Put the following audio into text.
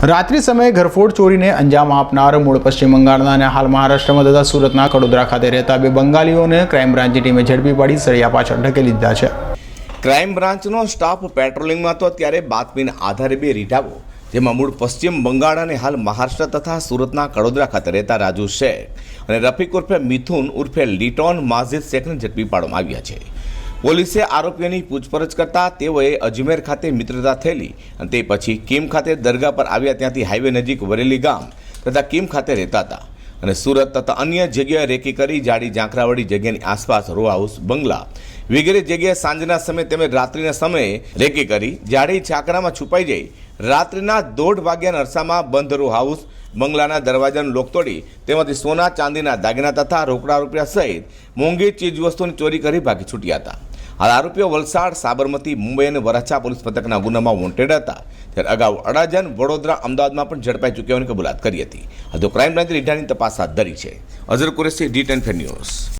રાત્રિ સમયે ઘરફોડ ચોરીને અંજામ આપનાર મૂળ પશ્ચિમ બંગાળના અને હાલ મહારાષ્ટ્રમાં તથા સુરતના કડોદરા ખાતે રહેતા બે બંગાળીઓને ક્રાઇમ બ્રાન્ચની ટીમે ઝડપી પાડી સળિયા પાછળ ઢકેલી દીધા છે. ક્રાઇમ બ્રાન્ચનો સ્ટાફ પેટ્રોલિંગમાં હતો ત્યારે બાતમીના આધારે બે રીઢાઓ, જેમાં મૂળ પશ્ચિમ બંગાળ અને હાલ મહારાષ્ટ્ર તથા સુરતના કડોદરા ખાતે રહેતા રાજુ શેખ અને રફીક ઉર્ફે મિથુન ઉર્ફે લીટોન માઝિદ શેખને ઝડપી પાડવામાં આવ્યા છે. પોલીસે આરોપીઓની પૂછપરછ કરતા તેઓએ અજમેર ખાતે મિત્રતા થયેલી અને તે પછી કિમ ખાતે દરગાહ પર આવ્યા ત્યાંથી હાઈવે નજીક વરેલી ગામ તથા કિમ ખાતે રહેતા હતા. અને સુરત તથા અન્ય જગ્યાએ રેકી કરી જાડી ઝાંખરાવાળી જગ્યાની આસપાસ રો હાઉસ, બંગલા વગેરે જગ્યાએ સાંજના સમયે તેમજ રાત્રિના સમયે રેકી કરી જાડી છાકરામાં છુપાઈ જઈ રાત્રિના દોઢ વાગ્યાના અરસામાં બંધ રો હાઉસ, બંગલાના દરવાજાનું લોક તોડી તેમાંથી સોના, ચાંદીના દાગીના તથા રોકડા રૂપિયા સહિત મોંઘી ચીજવસ્તુની ચોરી કરી ભાગી છૂટ્યા હતા. હાલ આરોપીઓ વલસાડ, સાબરમતી, મુંબઈ અને વરાછા પોલીસ મથકના ગુનામાં વોન્ટેડ હતા. ત્યારે અગાઉ અડાજન વડોદરા, અમદાવાદમાં પણ ઝડપાઈ ચૂક્યા હોવાની કબૂલાત કરી હતી. આ તો ક્રાઇમ બ્રાન્ચ રીઢાની તપાસ હાથ ધરી છે. Azhar Qureshi D ten news